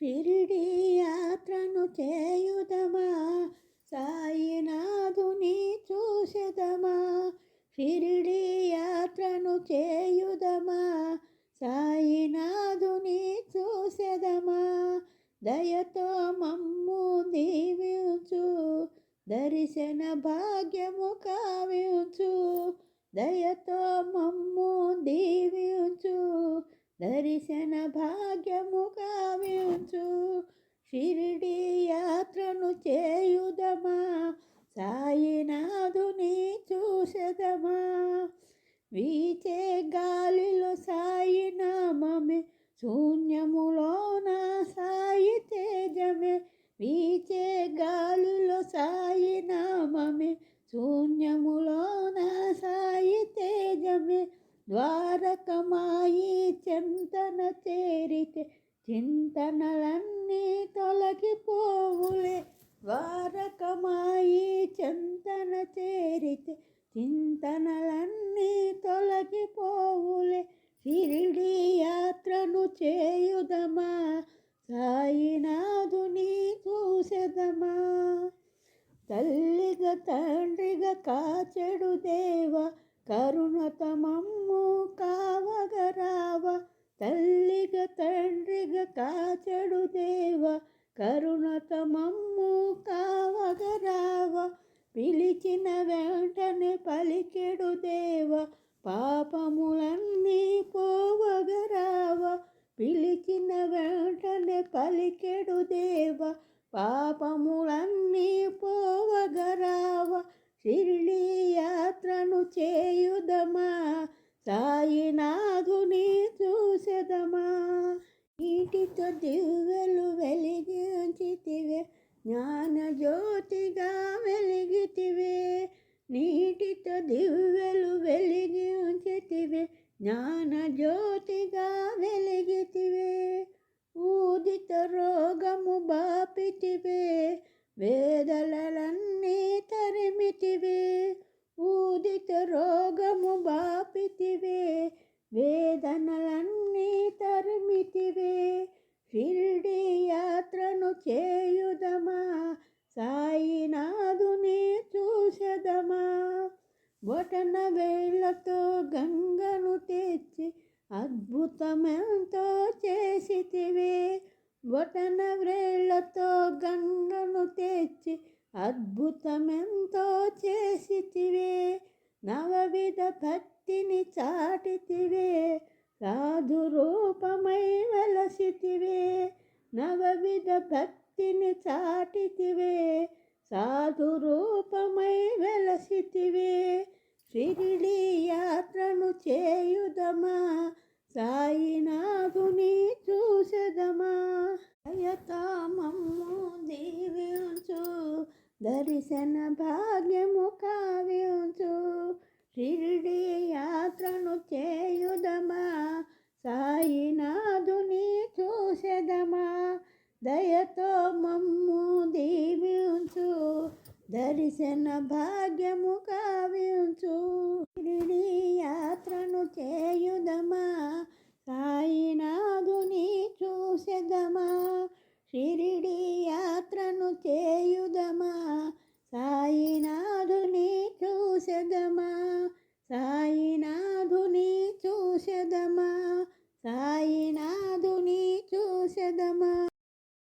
షిరిడి యాత్రను చేయుదమా సాయినాథుని చూసెదమా షిరిడి యాత్రను చేయుదమా సాయినాథుని చూసెదమా దయతో మమ్ము దీవించు దర్శన భాగ్యము కావించు దయతో మమ్ము దీవించు దర్శన భాగ్యము కా షిరిడి యాత్రను చేయుదమా? సాయినాథుని చూసదమా? వీచే గాలిలో సాయి నామమే శూన్యములోన సాయి తేజమే. వీచే గాలిలో సాయి నామమే శూన్యములోన సాయి తేజమే. ద్వారకమాయి చింతన చేరితే చింతనలన్నీ పోవులే వారకమాయి చింతన చేరితే చింతనలన్నీ తొలగిపోవులే. షిరిడి యాత్రను చేయుదమా? సాయినాథుని చూసెదమా? తల్లిగా తండ్రిగా కాచెడు దేవ. కరుణతమమ్ము కావగరావ? తల్లిగా తండ్రిగా కాచెడు కరుణతమమ్ము కావగరావ పిలిచిన వెంటనే పలికెడు దేవ పాపములన్నీ పోవగరావ పిలిచిన వెంటనే పలికెడు దేవ పాపములన్నీ పోవగరావ షిరిడి యాత్రను చేయుదమా సాయినాథుని చూసెదమా నీటితో దివ్వెలు వెలి జ్ఞానజ్యోతిగా వెలిగితివే నీటితో దివ్యలు వెలిగి ఉంచితివే జ్ఞానజ్యోతిగా వెలిగితివే ఊదిత రోగము బాపితివే వేదలన్నీ తరిమితివే ఊదిత రోగము బాపితివే వేదనలన్నీ తరిమితివే షిరిడి యాత్ర బొటన వేళ్ళతో గంగను తెచ్చి అద్భుతమెంతో చేసితివే. బొటన వ్రేళ్ళతో గంగను తెచ్చి అద్భుతమెంతో చేసితివే. నవవిధ భక్తిని చాటితివే. సాధు రూపమై వెలసితివే. నవవిధ భక్తిని చాటితివే. సాధు రూపమై వెలసితివే. షిరిడి యాత్రను చేయుదమా? సాయినాథుని చూసెదమా? దయతామమ్ము దీవించు దర్శన భాగ్యము కావించు. షిరిడి యాత్రను చేయుదమా? సాయినాథుని చూసెదమా? దయతో మమ్ము దీవించు దర్శన భాగ్యము కావించు.